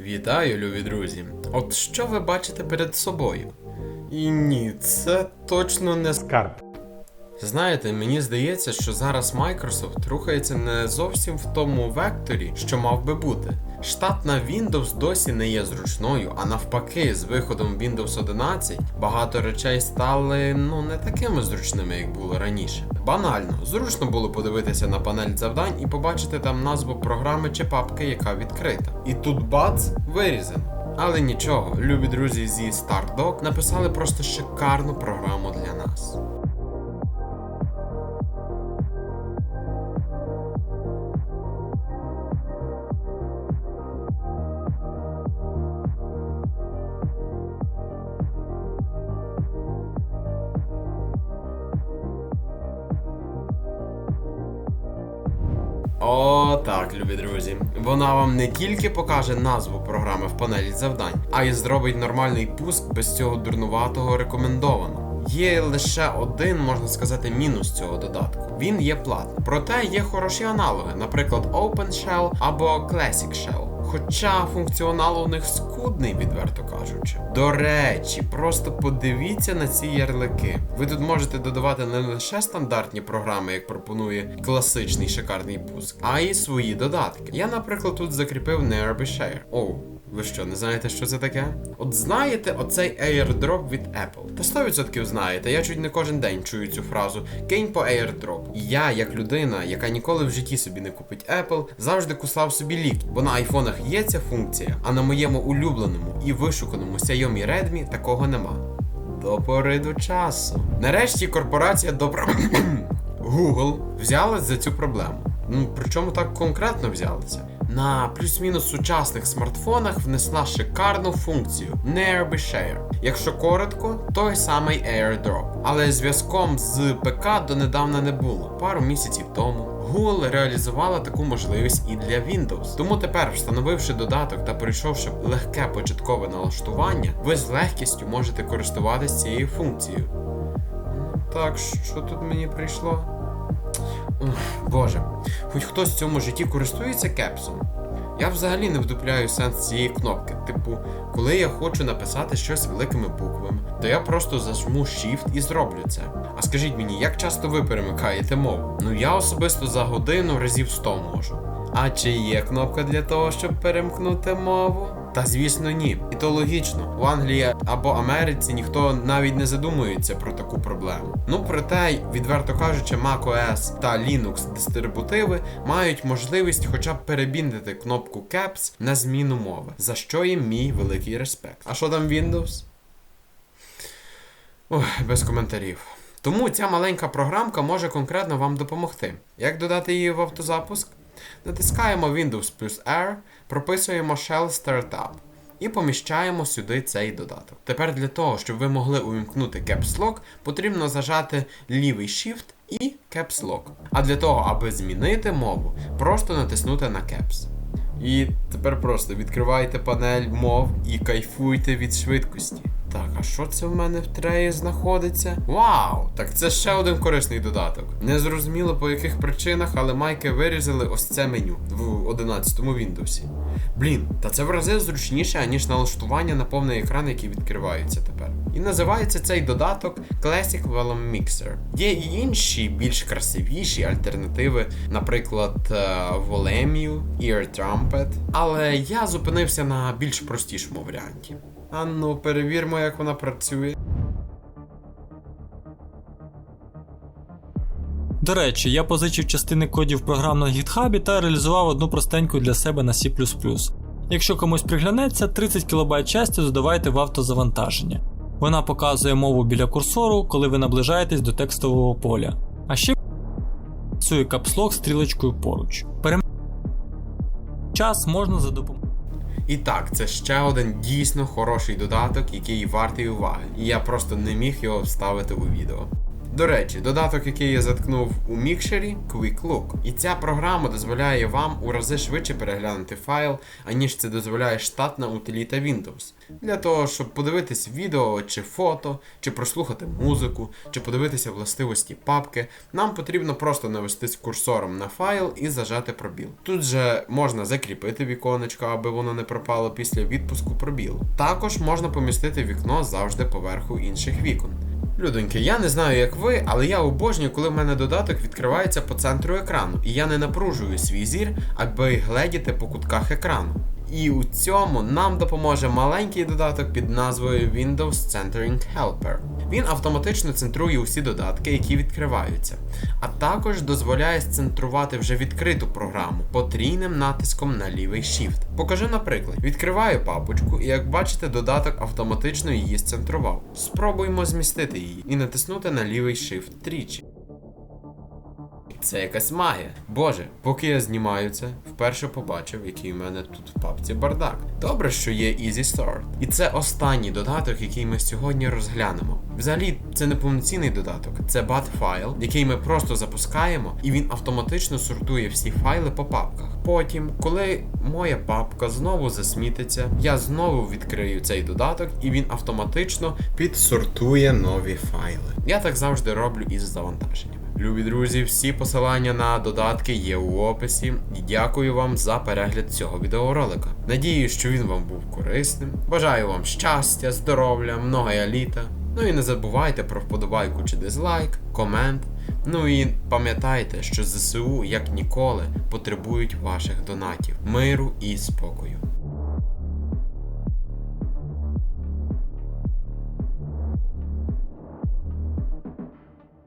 Вітаю, любі друзі! От що ви бачите перед собою? І ні, це точно не скарб. Знаєте, мені здається, що зараз Microsoft рухається не зовсім в тому векторі, що мав би бути. Штатна Windows досі не є зручною, а навпаки, з виходом Windows 11 багато речей стали ну не такими зручними, як було раніше. Банально, зручно було подивитися на панель завдань і побачити там назву програми чи папки, яка відкрита. І тут бац вирізано. Але нічого, любі друзі зі StartDoc написали просто шикарну програму для нас. О, так, любі друзі. Вона вам не тільки покаже назву програми в панелі завдань, а й зробить нормальний пуск без цього дурнуватого рекомендованого. Є лише один, можна сказати, мінус цього додатку. Він є платний. Проте є хороші аналоги, наприклад, OpenShell або Classic Shell. Хоча функціонал у них скудний, відверто кажучи. До речі, просто подивіться на ці ярлики. Ви тут можете додавати не лише стандартні програми, як пропонує класичний шикарний пуск, а й свої додатки. Я, наприклад, тут закріпив Nearby Оу. Ви що, не знаєте, що це таке? От знаєте оцей airdrop від Apple? Та 100% знаєте, я чуть не кожен день чую цю фразу кинь по airdrop. Я, як людина, яка ніколи в житті собі не купить Apple, завжди кусав собі лікті, бо на айфонах є ця функція, а на моєму улюбленому і вишуканому Xiaomi Redmi такого нема. До пори до часу. Нарешті корпорація добра Google взялась за цю проблему. Ну, причому так конкретно взялися. На плюс-мінус сучасних смартфонах внесла шикарну функцію Nearby Share. Якщо коротко, той самий AirDrop. Але зв'язком з ПК донедавна не було. Пару місяців тому. Google реалізувала таку можливість і для Windows. Тому тепер, встановивши додаток та пройшовши легке початкове налаштування, ви з легкістю можете користуватися цією функцією. Так, що тут мені прийшло? Боже, хоч хтось в цьому житті користується кепсом. Я взагалі не вдупляю сенс цієї кнопки. Типу, коли я хочу написати щось великими буквами, то я просто зажму Shift і зроблю це. А скажіть мені, як часто ви перемикаєте мову? Ну я особисто за годину разів 100 можу. А чи є кнопка для того, щоб перемкнути мову? Та звісно, ні. І то логічно. В Англії або Америці ніхто навіть не задумується про таку проблему. Ну проте, відверто кажучи, macOS та Linux дистрибутиви мають можливість хоча б перебіндити кнопку Caps на зміну мови, за що їм мій великий респект. А що там Windows? Ой, без коментарів. Тому ця маленька програмка може конкретно вам допомогти. Як додати її в автозапуск? Натискаємо Windows плюс R, прописуємо Shell Startup і поміщаємо сюди цей додаток. Тепер для того, щоб ви могли увімкнути Caps Lock, потрібно зажати лівий Shift і Caps Lock. А для того, аби змінити мову, просто натиснути на Caps. І тепер просто відкривайте панель мов і кайфуйте від швидкості. Так, а що це в мене в треї знаходиться? Вау! Так це ще один корисний додаток. Не зрозуміло по яких причинах, але майки вирізали ось це меню в 11-му Windows. Блін, та це в рази зручніше, аніж налаштування на повний екран, який відкриваються тепер. І називається цей додаток Classic Volume Mixer. Є і інші більш красивіші альтернативи, наприклад, е, Volemu, Ear Trumpet. Але я зупинився на більш простішому варіанті. А ну, перевірмо, як вона працює. До речі, я позичив частини кодів програм на GitHub та реалізував одну простеньку для себе на C. Якщо комусь приглянеться, 30 кБ часті додавайте в автозавантаження. Вона показує мову біля курсору, коли ви наближаєтесь до текстового поля. А ще працює капслог стрілочкою поруч. Перем... Час можна за допомогою. І так, це ще один дійсно хороший додаток, який вартий уваги. І я просто не міг його вставити у відео. До речі, додаток, який я заткнув у мікшері, Quick Look. І ця програма дозволяє вам у рази швидше переглянути файл, аніж це дозволяє штатна утиліта Windows. Для того, щоб подивитись відео чи фото, чи прослухати музику, чи подивитися властивості папки, нам потрібно просто навестись курсором на файл і зажати пробіл. Тут же можна закріпити віконечко, аби воно не пропало після відпуску пробілу. Також можна помістити вікно завжди поверху інших вікон. Людоньки, я не знаю, як ви, але я обожнюю, коли в мене додаток відкривається по центру екрану, і я не напружую свій зір, аби гледіти по кутках екрану. І у цьому нам допоможе маленький додаток під назвою Windows Centering Helper. Він автоматично центрує усі додатки, які відкриваються, а також дозволяє сцентрувати вже відкриту програму потрійним натиском на лівий Shift. Покажу наприклад. Відкриваю папочку, і як бачите, додаток автоматично її сцентрував. Спробуємо змістити її і натиснути на лівий Shift тричі. Це якась магія. Боже, поки я знімаю це, вперше побачив, який у мене тут в папці бардак. Добре, що є Easy Start. І це останній додаток, який ми сьогодні розглянемо. Взагалі, це не повноцінний додаток, це bat файл, який ми просто запускаємо, і він автоматично сортує всі файли по папках. Потім, коли моя папка знову засмітиться, я знову відкрию цей додаток, і він автоматично підсортує нові файли. Я так завжди роблю із завантаженнями. Любі друзі, всі посилання на додатки є у описі. Дякую вам за перегляд цього відеоролика. Надію, що він вам був корисним. Бажаю вам щастя, здоров'я, много літа. Ну і не забувайте про вподобайку чи дизлайк, комент. Ну і пам'ятайте, що ЗСУ як ніколи потребують ваших донатів, миру і спокою.